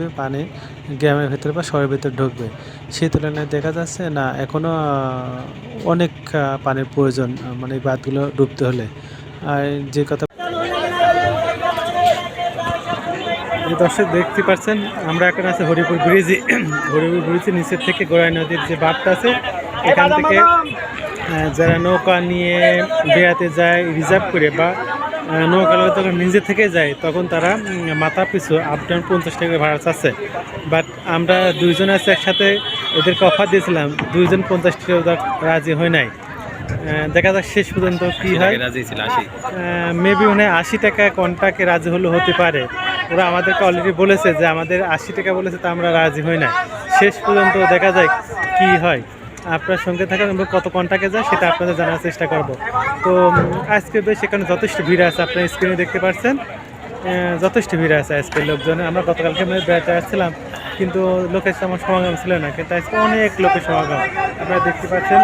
ডুবে পানি গ্রামের ভেতরে বা শহরের ভেতরে ঢুকবে। সেই তুলনায় দেখা যাচ্ছে না এখনও অনেক পানির প্রয়োজন মানে এই বাঁধগুলো ডুবতে হলে। আর যে কথা দর্শক দেখতে পাচ্ছেন, আমরা এখন আছে হরিপুর ব্রিজে। হরিপুর ব্রিজের নিচের থেকে গোড়াই নদীর যে বাঁধটা আছে, এখান থেকে যারা নৌকা নিয়ে বেড়াতে যায়, রিজার্ভ করে বা আহ, নৌকা নিয়ে নিজে থেকে যায় তখন তারা মাথা পিছু আপ ডাউন পঞ্চাশ টাকা ভাড়া চাচ্ছে। বাট আমরা দুইজন আছে একসাথে এদেরকে অফার দিয়েছিলাম দুইজন পঞ্চাশ টাকা রাজি হয় নাই। দেখা যাক শেষ পর্যন্ত কি হয়। রাজি ছিল আসি মেবি মনে আশি টাকা কন্টাকে রাজি হলে হতে পারে। ওরা আমাদেরকে অলরেডি বলেছে যে আমাদের আশি টাকা বলেছে তা আমরা রাজি হই না শেষ পর্যন্ত দেখা যায় কি হয়। আপনার সঙ্গে থাকা এবং কত কন্টাকে যায় সেটা আপনাদের জানার চেষ্টা করব। তো আজকে বেশ এখানে যথেষ্ট ভিড় আছে, আপনার স্ক্রিনে দেখতে পাচ্ছেন যথেষ্ট ভিড় আছে আজকে লোকজন। আমরা গতকালকে মানে বেড়াতে আসছিলাম, কিন্তু লোকের তেমন সমাগম ছিল না, কিন্তু আজকে অনেক লোকের সমাগম। আপনারা দেখতে পাচ্ছেন,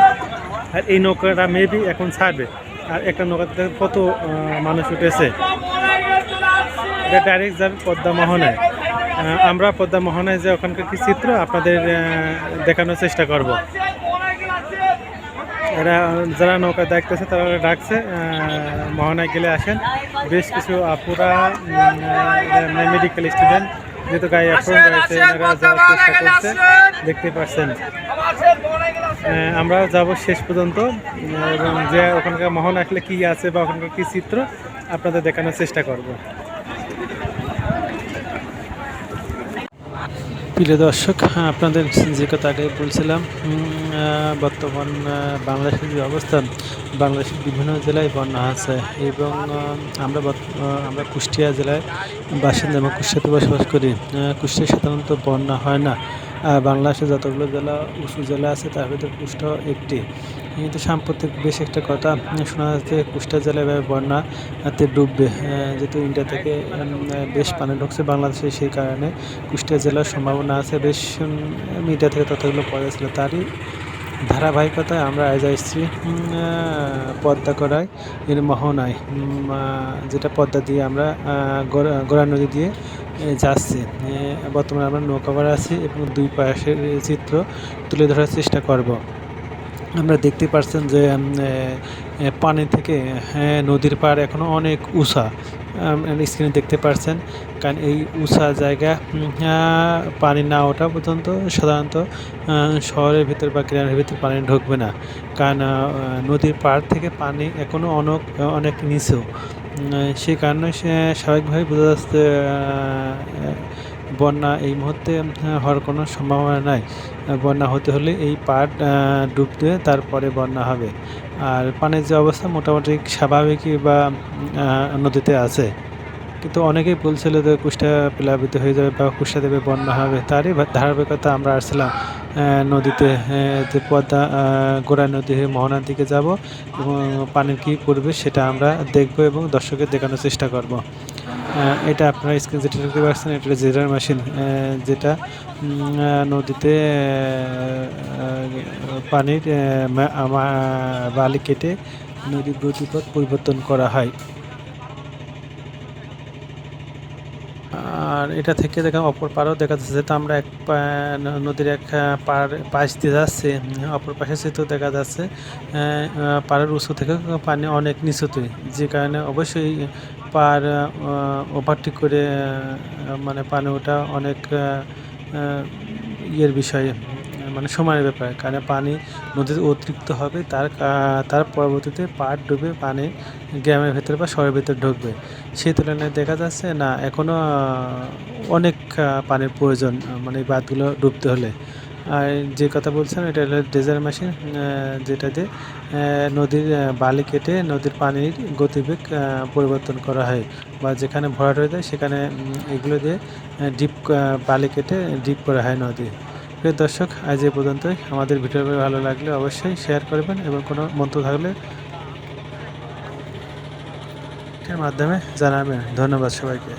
আর এই নৌকাটা মেবি এখন ছাড়বে। আর একটা নৌকাতে কত মানুষ উঠেছে। এটা ডাইরেক্ট যাবে পদ্মা মোহনায়। আমরা পদ্মা মোহনায় যে ওখানকার কি চিত্র, আপনাদের দেখানোর চেষ্টা করব। এরা যারা নৌকা দেখতেছে তারা ডাকছে মোহনায় গেলে আসেন। বেশ কিছু আপুরা মেডিকেল স্টুডেন্ট যেহেতু গায়ে অ্যাপ্রন রয়েছে এনারা যাওয়ার চেষ্টা করছে। দেখতে পাচ্ছেন। আমরা যাব শেষ পর্যন্ত এবং যে ওখানকার মোহন আসলে কি আছে বা ওখানকার কি চিত্র আপনাদের দেখানোর চেষ্টা করব। প্রিয় দর্শক হ্যাঁ, আপনাদের যে কথা আগে বলছিলাম বর্তমান বাংলাদেশের যে অবস্থান বাংলাদেশের বিভিন্ন জেলায় বন্যা আছে এবং আমরা আমরা কুষ্টিয়া জেলায় বাসিন্দা এবং কুষ্টিয়াতে বসবাস করি। কুষ্টিয়া সাধারণত বন্যা হয় না। বাংলাদেশে যতগুলো জেলা, উঁচু জেলা আছে, তার ভিতরে কুষ্টিয়া একটি। কিন্তু সাম্প্রতিক বেশ একটা কথা শোনা যাচ্ছে কুষ্টিয়া জেলায় এভাবে বন্যাতে ডুববে। যেহেতু ইন্ডিয়া থেকে বেশ পানি ঢুকছে বাংলাদেশে সেই কারণে কুষ্টিয়া জেলার সম্ভাবনা আছে। বেশ মিডিয়া থেকে তথ্যগুলো পাওয়া যাচ্ছিল তারই ধারাবাহিকতায় আমরা আজ আসছি পদ্মা করায়। এর মোহনায় যেটা পদ্মা দিয়ে আমরা গোড়া নদী দিয়ে যাচ্ছি। বর্তমানে আমরা নৌকা ভাড়া আছি এবং দুই পাশের চিত্র তুলে ধরার চেষ্টা করব। আমরা দেখতে পাচ্ছেন যে পানি থেকে নদীর পাড় এখনও অনেক উষা স্ক্রিনে দেখতে পাচ্ছেন কারণ এই উষা জায়গা পানি না ওঠা পর্যন্ত সাধারণত শহরের ভিতর বা গ্রামের ভিতর পানি ঢুকবে না। কারণ নদীর পাড় থেকে পানি এখনও অনেক অনেক নিচু। সেই কারণে সে স্বাভাবিকভাবে বোঝা যাচ্ছে বন্যা এই মুহূর্তে হওয়ার কোনো সম্ভাবনা নাই। বন্যা হতে হলে এই পাট ডুবতে তারপরে বন্যা হবে। আর পানির যে অবস্থা মোটামুটি স্বাভাবিকই বা নদীতে আছে। কিন্তু অনেকেই বলছিল যে কুষ্টা প্লাবিত হয়ে যাবে বা কুষ্টা দেবে বন্যা হবে। তারই ধারাবাহিকতা আমরা আসছিলাম নদীতে যে পদ্মা গোড়া নদী হয়ে মোহনার দিকে যাব এবং পানির কী পড়বে সেটা আমরা দেখব এবং দর্শকের দেখানোর চেষ্টা করব। এটা আপনারা স্ক্রিন যেটা দেখতে পাচ্ছেন, এটা জেরার মেশিন যেটা নদীতে পানির বালি কেটে নদীর গতিপথ পরিবর্তন করা হয়। আর এটা থেকে দেখা অপর পাড়ও দেখা যাচ্ছে তো আমরা এক নদীর এক পার পাড় পাশ দিয়ে যাচ্ছি। অপর পাশে সেতু দেখা যাচ্ছে পাড়ের উঁচু থেকে পানি অনেক নিচুতে যে কারণে অবশ্যই পার ওভারটি করে মানে পানি ওটা অনেক ইয়ের বিষয় মানে সময়ের ব্যাপার। কারণ পানি নদীতে অতিরিক্ত হবে, তার তার পরবর্তীতে পাড় ডুবে পানি গ্রামের ভেতরে বা শহরের ভেতরে ঢুকবে। সেই তুলনায় দেখা যাচ্ছে না এখনও অনেক পানির প্রয়োজন মানে বাঁধগুলো ডুবতে হলে। আর যে কথা বলছেন, এটা হলো ডেজার মেশিন যেটা দিয়ে নদীর বালি কেটে নদীর পানির গতিবেগ পরিবর্তন করা হয়। বা যেখানে ভরাট হয়ে যায়, সেখানে এগুলো দিয়ে ডিপ বালি কেটে ডিপ করা হয় নদী। প্রিয় দর্শক, আজ এ পর্যন্তই। আমাদের ভিডিও ভালো লাগলে অবশ্যই শেয়ার করবেন এবং কোনো মন্তব্য থাকলে এর মাধ্যমে জানাবেন। ধন্যবাদ সবাইকে।